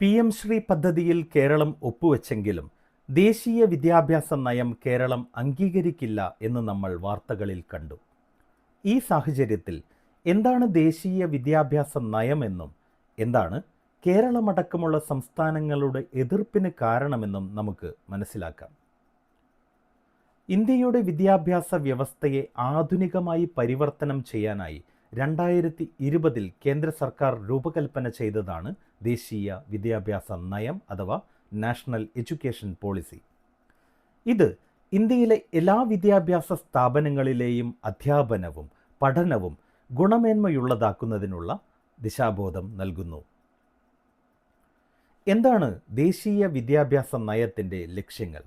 P M Shri പദ്ധതിയിൽ കേരളം ഒപ്പുവെച്ചെങ്കിലും ദേശീയ വിദ്യാഭ്യാസ നയം കേരളം അംഗീകരിക്കില്ല എന്ന് നമ്മൾ വാർത്തകളിൽ കണ്ടു. ഈ സാഹചര്യത്തിൽ എന്താണ് ദേശീയ വിദ്യാഭ്യാസ നയമെന്നും എന്താണ് കേരളമടക്കമുള്ള സംസ്ഥാനങ്ങളുടെ എതിർപ്പിന് കാരണമെന്നും നമുക്ക് മനസ്സിലാക്കാം. ഇന്ത്യയുടെ വിദ്യാഭ്യാസ വ്യവസ്ഥയെ ആധുനികമായി പരിവർത്തനം ചെയ്യാനായി രണ്ടായിരത്തി ഇരുപതിൽ കേന്ദ്ര സർക്കാർ രൂപകൽപ്പന ചെയ്തതാണ് ദേശീയ വിദ്യാഭ്യാസ നയം അഥവാ നാഷണൽ എഡ്യൂക്കേഷൻ പോളിസി. ഇത് ഇന്ത്യയിലെ എല്ലാ വിദ്യാഭ്യാസ സ്ഥാപനങ്ങളിലെയും അധ്യാപനവും പഠനവും ഗുണമേന്മയുള്ളതാക്കുന്നതിനുള്ള ദിശാബോധം നൽകുന്നു. എന്താണ് ദേശീയ വിദ്യാഭ്യാസ നയത്തിന്റെ ലക്ഷ്യങ്ങൾ?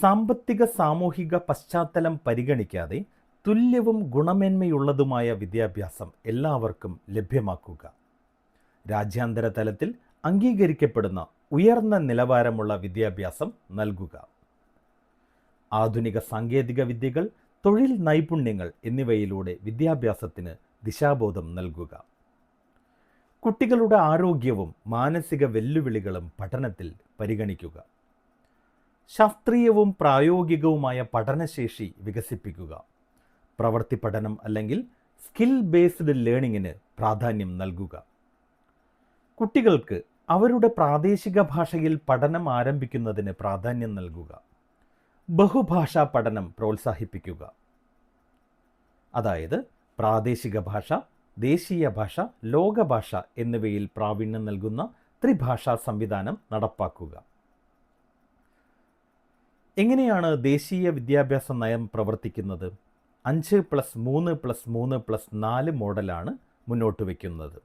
സാമ്പത്തിക സാമൂഹിക പശ്ചാത്തലം പരിഗണിക്കാതെ തുല്യവും ഗുണമേന്മയുള്ളതുമായ വിദ്യാഭ്യാസം എല്ലാവർക്കും ലഭ്യമാക്കുക. രാജ്യാന്തര തലത്തിൽ അംഗീകരിക്കപ്പെടുന്ന ഉയർന്ന നിലവാരമുള്ള വിദ്യാഭ്യാസം നൽകുക. ആധുനിക സാങ്കേതിക വിദ്യകൾ തൊഴിൽ നൈപുണ്യങ്ങൾ എന്നിവയിലൂടെ വിദ്യാഭ്യാസത്തിന് ദിശാബോധം നൽകുക. കുട്ടികളുടെ ആരോഗ്യവും മാനസിക വെല്ലുവിളികളും പഠനത്തിൽ പരിഗണിക്കുക. ശാസ്ത്രീയവും പ്രായോഗികവുമായ പഠനശേഷി വികസിപ്പിക്കുക. പ്രവൃത്തി പഠനം അല്ലെങ്കിൽ സ്കിൽ ബേസ്ഡ് ലേണിങ്ങിന് പ്രാധാന്യം നൽകുക. കുട്ടികൾക്ക് അവരുടെ പ്രാദേശിക ഭാഷയിൽ പഠനം ആരംഭിക്കുന്നതിന് പ്രാധാന്യം നൽകുക. ബഹുഭാഷാ പഠനം പ്രോത്സാഹിപ്പിക്കുക. അതായത് പ്രാദേശിക ഭാഷ ദേശീയ ഭാഷ ലോകഭാഷ എന്നിവയിൽ പ്രാവീണ്യം നൽകുന്ന ത്രിഭാഷാ സംവിധാനം നടപ്പാക്കുക. എങ്ങനെയാണ് ദേശീയ വിദ്യാഭ്യാസ നയം പ്രവർത്തിക്കുന്നത്? അഞ്ച് പ്ലസ് മൂന്ന് പ്ലസ് മൂന്ന് പ്ലസ് നാല് മോഡലാണ് മുന്നോട്ട് വയ്ക്കുന്നത്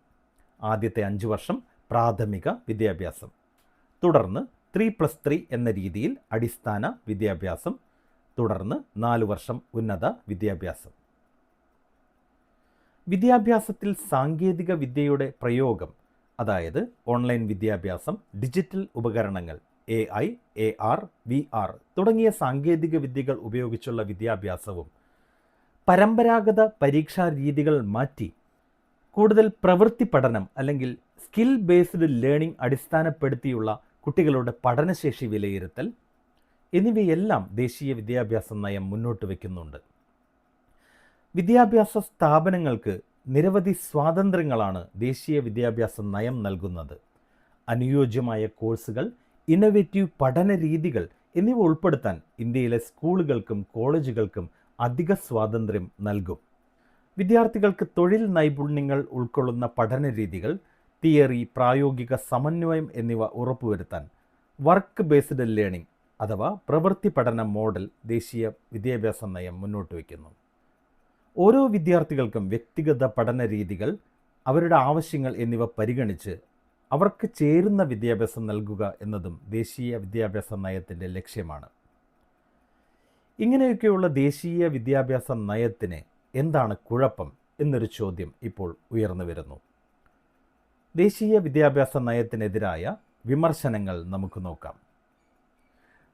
ആദ്യത്തെ അഞ്ച് വർഷം പ്രാഥമിക വിദ്യാഭ്യാസം. തുടർന്ന് ത്രീ പ്ലസ് ത്രീ എന്ന രീതിയിൽ അടിസ്ഥാന വിദ്യാഭ്യാസം. തുടർന്ന് നാല് വർഷം ഉന്നത വിദ്യാഭ്യാസം. വിദ്യാഭ്യാസത്തിൽ സാങ്കേതിക വിദ്യയുടെ പ്രയോഗം അതായത് ഓൺലൈൻ വിദ്യാഭ്യാസം ഡിജിറ്റൽ ഉപകരണങ്ങൾ A I A R V R തുടങ്ങിയ സാങ്കേതിക വിദ്യകൾ ഉപയോഗിച്ചുള്ള വിദ്യാഭ്യാസവും പരമ്പരാഗത പരീക്ഷാ രീതികൾ മാറ്റി കൂടുതൽ പ്രവൃത്തി പഠനം അല്ലെങ്കിൽ സ്കിൽ ബേസ്ഡ് ലേണിംഗ് അടിസ്ഥാനപ്പെടുത്തിയുള്ള കുട്ടികളുടെ പഠനശേഷി വിലയിരുത്തൽ എന്നിവയെല്ലാം ദേശീയ വിദ്യാഭ്യാസ നയം മുന്നോട്ട് വയ്ക്കുന്നുണ്ട് വിദ്യാഭ്യാസ സ്ഥാപനങ്ങൾക്ക് നിരവധി സ്വാതന്ത്ര്യങ്ങളാണ് ദേശീയ വിദ്യാഭ്യാസ നയം നൽകുന്നത്. അനുയോജ്യമായ കോഴ്സുകൾ ഇന്നൊവേറ്റീവ് പഠന രീതികൾ എന്നിവ ഉൾപ്പെടുത്താൻ ഇന്ത്യയിലെ സ്കൂളുകൾക്കും കോളേജുകൾക്കും അധിക സ്വാതന്ത്ര്യം നൽകും. വിദ്യാർത്ഥികൾക്ക് തൊഴിൽ നൈപുണ്യങ്ങൾ ഉൾക്കൊള്ളുന്ന പഠന രീതികൾ തിയറി പ്രായോഗിക സമന്വയം എന്നിവ ഉറപ്പുവരുത്താൻ വർക്ക് ബേസ്ഡ് ലേണിംഗ് അഥവാ പ്രവൃത്തി പഠന മോഡൽ ദേശീയ വിദ്യാഭ്യാസ നയം മുന്നോട്ട് വയ്ക്കുന്നു. ഓരോ വിദ്യാർത്ഥികൾക്കും വ്യക്തിഗത പഠന രീതികൾ അവരുടെ ആവശ്യങ്ങൾ എന്നിവ പരിഗണിച്ച് അവർക്ക് ചേരുന്ന വിദ്യാഭ്യാസം നൽകുക എന്നതും ദേശീയ വിദ്യാഭ്യാസ നയത്തിന്റെ ലക്ഷ്യമാണ്. ഇങ്ങനെയൊക്കെയുള്ള ദേശീയ വിദ്യാഭ്യാസ നയത്തിന് എന്താണ് കുഴപ്പം എന്നൊരു ചോദ്യം ഇപ്പോൾ ഉയർന്നു വരുന്നു. ദേശീയ വിദ്യാഭ്യാസ നയത്തിനെതിരായ വിമർശനങ്ങൾ നമുക്ക് നോക്കാം.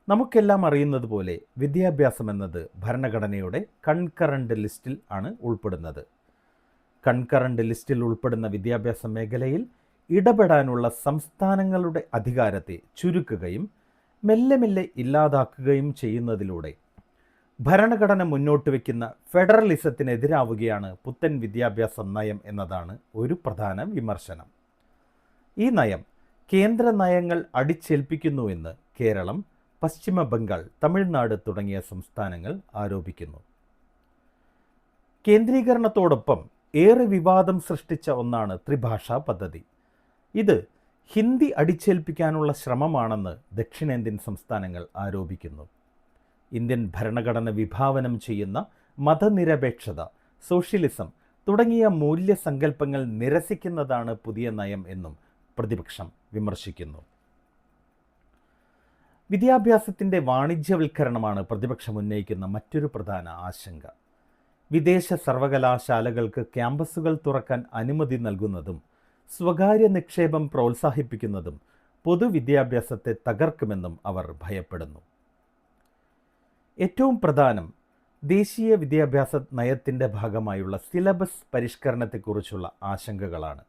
നമുക്കെല്ലാം അറിയുന്നത് പോലെ വിദ്യാഭ്യാസം എന്നത് ഭരണഘടനയുടെ കൺകറണ്ട് ലിസ്റ്റിൽ ആണ് ഉൾപ്പെടുന്നത്. കൺകറണ്ട് ലിസ്റ്റിൽ ഉൾപ്പെടുന്ന വിദ്യാഭ്യാസ മേഖലയിൽ ഇടപെടാനുള്ള സംസ്ഥാനങ്ങളുടെ അധികാരത്തെ ചുരുക്കുകയും മെല്ലെ മെല്ലെ ഇല്ലാതാക്കുകയും ചെയ്യുന്നതിലൂടെ ഭരണഘടന മുന്നോട്ട് വയ്ക്കുന്ന ഫെഡറലിസത്തിനെതിരാവുകയാണ് പുത്തൻ വിദ്യാഭ്യാസ നയം എന്നതാണ് ഒരു പ്രധാന വിമർശനം. ഈ നയം കേന്ദ്ര നയങ്ങൾ അടിച്ചേൽപ്പിക്കുന്നുവെന്ന് കേരളം പശ്ചിമ ബംഗാൾ തമിഴ്നാട് തുടങ്ങിയ സംസ്ഥാനങ്ങൾ ആരോപിക്കുന്നു. കേന്ദ്രീകരണത്തോടൊപ്പം ഏറെ വിവാദം സൃഷ്ടിച്ച ഒന്നാണ് ത്രിഭാഷാ പദ്ധതി. ഇത് ഹിന്ദി അടിച്ചേൽപ്പിക്കാനുള്ള ശ്രമമാണെന്ന് ദക്ഷിണേന്ത്യൻ സംസ്ഥാനങ്ങൾ ആരോപിക്കുന്നു. ഇന്ത്യൻ ഭരണഘടന വിഭാവനം ചെയ്യുന്ന മതനിരപേക്ഷത സോഷ്യലിസം തുടങ്ങിയ മൂല്യസങ്കല്പങ്ങൾ നിരസിക്കുന്നതാണ് പുതിയ നയം എന്നും പ്രതിപക്ഷം വിമർശിക്കുന്നു. വിദ്യാഭ്യാസത്തിന്റെ വാണിജ്യവൽക്കരണമാണ് പ്രതിപക്ഷം ഉന്നയിക്കുന്ന മറ്റൊരു പ്രധാന ആശങ്ക. വിദേശ സർവകലാശാലകൾക്ക് ക്യാമ്പസുകൾ തുറക്കാൻ അനുമതി നൽകുന്നതും സ്വകാര്യ നിക്ഷേപം പ്രോത്സാഹിപ്പിക്കുന്നതും പൊതുവിദ്യാഭ്യാസത്തെ തകർക്കുമെന്നും അവർ ഭയപ്പെടുന്നു. ഏറ്റവും പ്രധാനം ദേശീയ വിദ്യാഭ്യാസ നയത്തിന്റെ ഭാഗമായുള്ള സിലബസ് പരിഷ്കരണത്തെക്കുറിച്ചുള്ള ആശങ്കകളാണ്.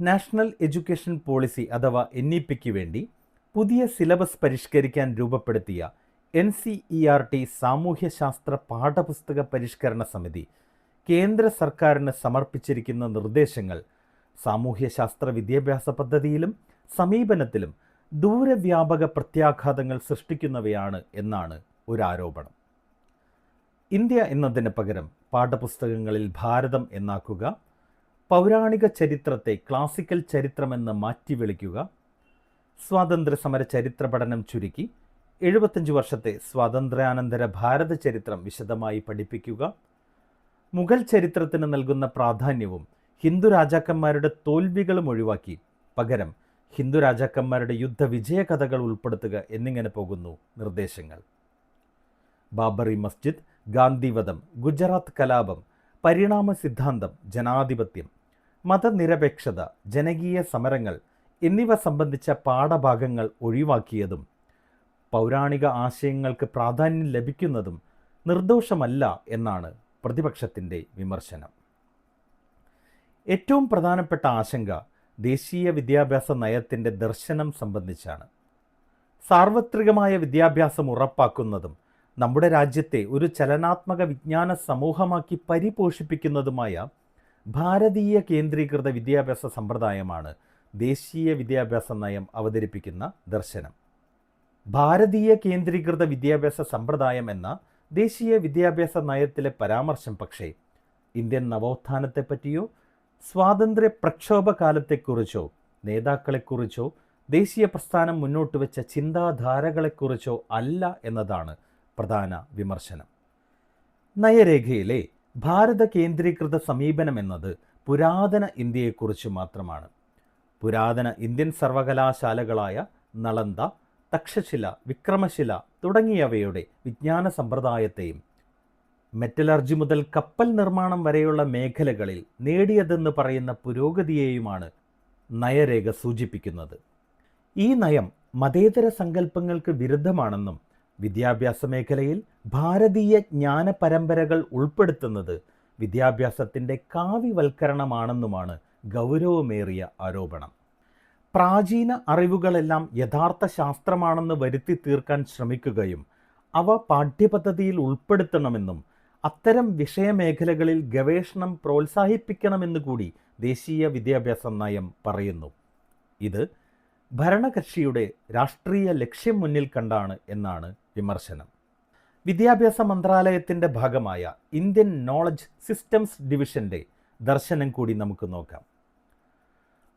നാഷണൽ എഡ്യൂക്കേഷൻ പോളിസി അഥവാ എൻ ഇ പിക്ക് വേണ്ടി പുതിയ സിലബസ് പരിഷ്കരിക്കാൻ രൂപപ്പെടുത്തിയ N C E R T സാമൂഹ്യശാസ്ത്ര പാഠപുസ്തക പരിഷ്കരണ സമിതി കേന്ദ്ര സർക്കാരിന് സമർപ്പിച്ചിരിക്കുന്ന നിർദ്ദേശങ്ങൾ സാമൂഹ്യശാസ്ത്ര വിദ്യാഭ്യാസ പദ്ധതിയിലും സമീപനത്തിലും ദൂരവ്യാപക പ്രത്യാഘാതങ്ങൾ സൃഷ്ടിക്കുന്നവയാണ് എന്നാണ് ഒരു ആരോപണം ഇന്ത്യ എന്നതിന് പകരം പാഠപുസ്തകങ്ങളിൽ ഭാരതം എന്നാക്കുക പൗരാണിക ചരിത്രത്തെ ക്ലാസിക്കൽ ചരിത്രമെന്ന് മാറ്റി വിളിക്കുക സ്വാതന്ത്ര്യ സമര ചരിത്ര പഠനം ചുരുക്കി എഴുപത്തഞ്ച് വർഷത്തെ സ്വാതന്ത്ര്യാനന്തര ഭാരത ചരിത്രം വിശദമായി പഠിപ്പിക്കുക മുഗൾ ചരിത്രത്തിന് നൽകുന്ന പ്രാധാന്യവും ഹിന്ദു രാജാക്കന്മാരുടെ തോൽവികളും ഒഴിവാക്കി പകരം ഹിന്ദു രാജാക്കന്മാരുടെ യുദ്ധവിജയ കഥകൾ ഉൾപ്പെടുത്തുക എന്നിങ്ങനെ പോകുന്നു നിർദ്ദേശങ്ങൾ. ബാബറി മസ്ജിദ് ഗാന്ധിവധം ഗുജറാത്ത് കലാപം പരിണാമ സിദ്ധാന്തം ജനാധിപത്യം മതനിരപേക്ഷത ജനകീയ സമരങ്ങൾ എന്നിവ സംബന്ധിച്ച പാഠഭാഗങ്ങൾ ഒഴിവാക്കിയതും പൗരാണിക ആശയങ്ങൾക്ക് പ്രാധാന്യം ലഭിക്കുന്നതും നിർദോഷമല്ല എന്നാണ് പ്രതിപക്ഷത്തിന്റെ വിമർശനം. ഏറ്റവും പ്രധാനപ്പെട്ട ആശങ്ക ദേശീയ വിദ്യാഭ്യാസ നയത്തിന്റെ ദർശനം സംബന്ധിച്ചാണ്. സാർവത്രികമായ വിദ്യാഭ്യാസം ഉറപ്പാക്കുന്നതും നമ്മുടെ രാജ്യത്തെ ഒരു ചലനാത്മക വിജ്ഞാന സമൂഹമാക്കി പരിപോഷിപ്പിക്കുന്നതുമായ ഭാരതീയ കേന്ദ്രീകൃത വിദ്യാഭ്യാസ സമ്പ്രദായമാണ് ദേശീയ വിദ്യാഭ്യാസ നയം അവതരിപ്പിക്കുന്ന ദർശനം. ഭാരതീയ കേന്ദ്രീകൃത വിദ്യാഭ്യാസ സമ്പ്രദായം എന്ന ദേശീയ വിദ്യാഭ്യാസ നയത്തിലെ പരാമർശം പക്ഷേ ഇന്ത്യൻ നവോത്ഥാനത്തെപ്പറ്റിയോ സ്വാതന്ത്ര്യ പ്രക്ഷോഭ കാലത്തെക്കുറിച്ചോ നേതാക്കളെക്കുറിച്ചോ ദേശീയ പ്രസ്ഥാനം മുന്നോട്ട് വെച്ച ചിന്താധാരകളെക്കുറിച്ചോ അല്ല എന്നതാണ് പ്രധാന വിമർശനം. നയരേഖയിലെ ഭാരത കേന്ദ്രീകൃത സമീപനം എന്നത് പുരാതന ഇന്ത്യയെക്കുറിച്ച് മാത്രമാണ്. പുരാതന ഇന്ത്യൻ സർവകലാശാലകളായ നളന്ദ തക്ഷശില വിക്രമശില തുടങ്ങിയവയുടെ വിജ്ഞാന സമ്പ്രദായത്തെയും മെറ്റലർജി മുതൽ കപ്പൽ നിർമ്മാണം വരെയുള്ള മേഖലകളിൽ നേടിയതെന്ന് പറയുന്ന പുരോഗതിയെയുമാണ് നയരേഖ സൂചിപ്പിക്കുന്നത്. ഈ നയം മതേതര സങ്കല്പങ്ങൾക്ക് വിരുദ്ധമാണെന്നും വിദ്യാഭ്യാസ മേഖലയിൽ ഭാരതീയ ജ്ഞാന പരമ്പരകൾ ഉൾപ്പെടുത്തുന്നത് വിദ്യാഭ്യാസത്തിന്റെ കാവ്യവൽക്കരണമാണെന്നുമാണ് ഗൗരവമേറിയ ആരോപണം. പ്രാചീന അറിവുകളെല്ലാം യഥാർത്ഥ ശാസ്ത്രമാണെന്ന് വരുത്തി തീർക്കാൻ ശ്രമിക്കുകയും അവ പാഠ്യപദ്ധതിയിൽ ഉൾപ്പെടുത്തണമെന്നും അത്തരം വിഷയമേഖലകളിൽ ഗവേഷണം പ്രോത്സാഹിപ്പിക്കണമെന്ന് കൂടി ദേശീയ വിദ്യാഭ്യാസ നയം പറയുന്നു. ഇത് ഭരണകക്ഷിയുടെ രാഷ്ട്രീയ ലക്ഷ്യം മുന്നിൽ കണ്ടാണ് എന്നാണ് വിമർശനം. വിദ്യാഭ്യാസ മന്ത്രാലയത്തിന്റെ ഭാഗമായ ഇന്ത്യൻ നോളജ് സിസ്റ്റംസ് ഡിവിഷന്റെ ദർശനം കൂടി നമുക്ക് നോക്കാം.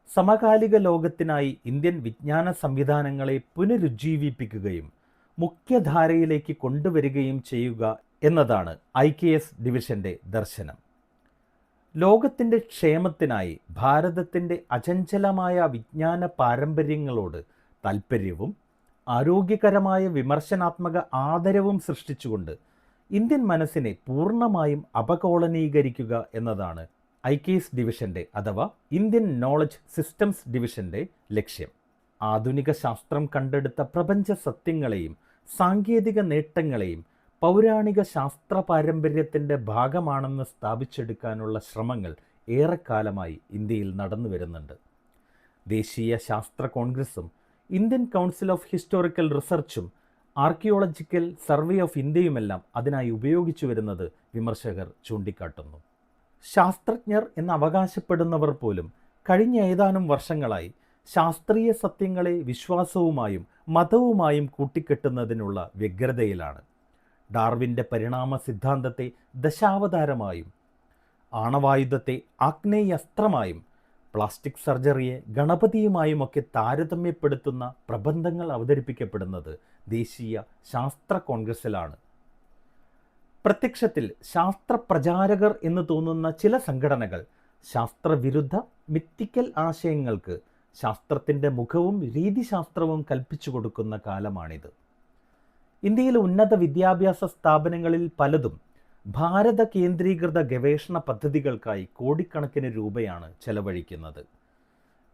സമകാലിക ലോകത്തിനായി ഇന്ത്യൻ വിജ്ഞാന സംവിധാനങ്ങളെ പുനരുജ്ജീവിപ്പിക്കുകയും മുഖ്യധാരയിലേക്ക് കൊണ്ടുവരികയും ചെയ്യുക എന്നതാണ് ഐ കെ എസ് ഡിവിഷന്റെ ദർശനം. ലോകത്തിന്റെ ക്ഷേമത്തിനായി ഭാരതത്തിന്റെ അചഞ്ചലമായ വിജ്ഞാന പാരമ്പര്യങ്ങളോട് താൽപ്പര്യവും ആരോഗ്യകരമായ വിമർശനാത്മക ആദരവും സൃഷ്ടിച്ചുകൊണ്ട് ഇന്ത്യൻ മനസ്സിനെ പൂർണമായും അപകോളനീകരിക്കുക എന്നതാണ് ഐ കെ എസ് ഡിവിഷന്റെ അഥവാ ഇന്ത്യൻ നോളജ് സിസ്റ്റംസ് ഡിവിഷന്റെ ലക്ഷ്യം. ആധുനിക ശാസ്ത്രം കണ്ടെടുത്ത പ്രപഞ്ച സത്യങ്ങളെയും സാങ്കേതിക നേട്ടങ്ങളെയും പൗരാണിക ശാസ്ത്ര പാരമ്പര്യത്തിന്റെ ഭാഗമാണെന്ന് സ്ഥാപിച്ചെടുക്കാനുള്ള ശ്രമങ്ങൾ ഏറെക്കാലമായി ഇന്ത്യയിൽ നടന്നു വരുന്നുണ്ട്. ദേശീയ ശാസ്ത്ര കോൺഗ്രസും ഇന്ത്യൻ കൗൺസിൽ ഓഫ് ഹിസ്റ്റോറിക്കൽ റിസർച്ചും ആർക്കിയോളജിക്കൽ സർവേ ഓഫ് ഇന്ത്യയുമെല്ലാം അതിനായി ഉപയോഗിച്ചു വരുന്നത് വിമർശകർ ചൂണ്ടിക്കാട്ടുന്നു. ശാസ്ത്രജ്ഞർ എന്ന് അവകാശപ്പെടുന്നവർ പോലും കഴിഞ്ഞ ഏതാനും വർഷങ്ങളായി ശാസ്ത്രീയ സത്യങ്ങളെ വിശ്വാസവുമായും മതവുമായും കൂട്ടിക്കെട്ടുന്നതിനുള്ള വ്യഗ്രതയിലാണ്. ഡാർവിന്റെ പരിണാമ സിദ്ധാന്തത്തെ ദശാവതാരമായും ആണവായുധത്തെ ആഗ്നേയസ്ത്രമായും പ്ലാസ്റ്റിക് സർജറിയെ ഗണപതിയുമായുമൊക്കെ താരതമ്യപ്പെടുത്തുന്ന പ്രബന്ധങ്ങൾ അവതരിപ്പിക്കപ്പെടുന്നത് ദേശീയ ശാസ്ത്ര കോൺഗ്രസിലാണ് പ്രത്യക്ഷത്തിൽ ശാസ്ത്ര പ്രചാരകർ എന്ന് തോന്നുന്ന ചില സംഘടനകൾ ശാസ്ത്രവിരുദ്ധ മിത്തിക്കൽ ആശയങ്ങൾക്ക് ശാസ്ത്രത്തിന്റെ മുഖവും രീതിശാസ്ത്രവും കൽപ്പിച്ചു കൊടുക്കുന്ന കാലമാണിത്. ഇന്ത്യയിലെ ഉന്നത വിദ്യാഭ്യാസ സ്ഥാപനങ്ങളിൽ പലതും ഭാരത കേന്ദ്രീകൃത ഗവേഷണ പദ്ധതികൾക്കായി കോടിക്കണക്കിന് രൂപയാണ് ചെലവഴിക്കുന്നത്.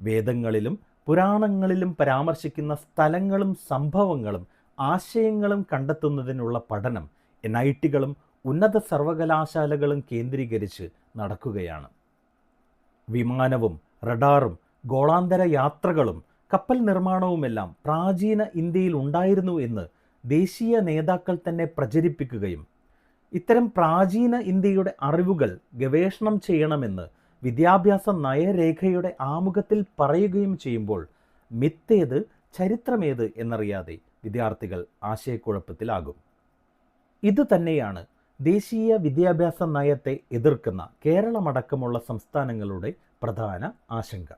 വേദങ്ങളിലും പുരാണങ്ങളിലും പരാമർശിക്കുന്ന സ്ഥലങ്ങളും സംഭവങ്ങളും ആശയങ്ങളും കണ്ടെത്തുന്നതിനുള്ള പഠനം എൻ ഐ ടികളും ഉന്നത സർവകലാശാലകളും കേന്ദ്രീകരിച്ച് നടക്കുകയാണ്. വിമാനവും റഡാറും ഗോളാന്തര യാത്രകളും കപ്പൽ നിർമ്മാണവുമെല്ലാം പ്രാചീന ഇന്ത്യയിൽ ഉണ്ടായിരുന്നു എന്ന് ദേശീയ നേതാക്കൾ തന്നെ പ്രചരിപ്പിക്കുകയും ഇത്തരം പ്രാചീന ഇന്ത്യയുടെ അറിവുകൾ ഗവേഷണം ചെയ്യണമെന്ന് വിദ്യാഭ്യാസ നയരേഖയുടെ ആമുഖത്തിൽ പറയുകയും ചെയ്യുമ്പോൾ മിത്തേത് ചരിത്രമേത് എന്നറിയാതെ വിദ്യാർത്ഥികൾ ആശയക്കുഴപ്പത്തിലാകും. ഇത് തന്നെയാണ് ദേശീയ വിദ്യാഭ്യാസ നയത്തെ എതിർക്കുന്ന കേരളമടക്കമുള്ള സംസ്ഥാനങ്ങളുടെ പ്രധാന ആശങ്ക.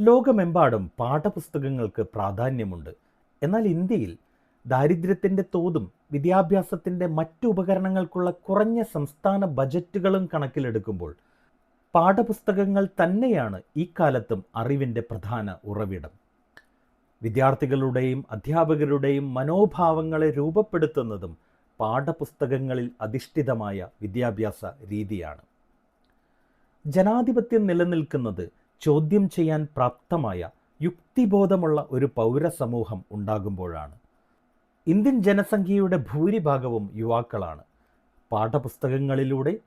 ലോകമെമ്പാടും പാഠപുസ്തകങ്ങൾക്ക് പ്രാധാന്യമുണ്ട്. എന്നാൽ ഇന്ത്യയിൽ ദാരിദ്ര്യത്തിന്റെ തോതും വിദ്യാഭ്യാസത്തിന്റെ മറ്റു ഉപകരണങ്ങൾക്കുള്ള കുറഞ്ഞ സംസ്ഥാന ബജറ്റുകളും കണക്കിലെടുക്കുമ്പോൾ പാഠപുസ്തകങ്ങൾ തന്നെയാണ് ഈ കാലത്തും അറിവിന്റെ പ്രധാന ഉറവിടം. വിദ്യാർത്ഥികളുടെയും അധ്യാപകരുടെയും മനോഭാവങ്ങളെ രൂപപ്പെടുത്തുന്നതും പാഠപുസ്തകങ്ങളിൽ അധിഷ്ഠിതമായ വിദ്യാഭ്യാസ രീതിയാണ്. ജനാധിപത്യം നിലനിൽക്കുന്നത് ചോദ്യം ചെയ്യാൻ പ്രാപ്തമായ യുക്തിബോധമുള്ള ഒരു പൗരസമൂഹം ഉണ്ടാകുമ്പോഴാണ്. ഇന്ത്യൻ ജനസംഖ്യയുടെ ഭൂരിഭാഗവും യുവാക്കളാണ്. പാഠപുസ്തകങ്ങളിലൂടെ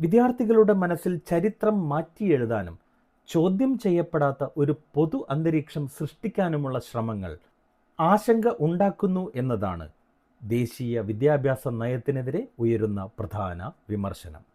വിദ്യാർത്ഥികളുടെ മനസ്സിൽ ചരിത്രം മാറ്റിയെഴുതാനും ചോദ്യം ചെയ്യപ്പെടാത്ത ഒരു പൊതു അന്തരീക്ഷം സൃഷ്ടിക്കാനുമുള്ള ശ്രമങ്ങൾ ആശങ്ക ഉണ്ടാക്കുന്നു എന്നതാണ് ദേശീയ വിദ്യാഭ്യാസ നയത്തിനെതിരെ ഉയരുന്ന പ്രധാന വിമർശനം.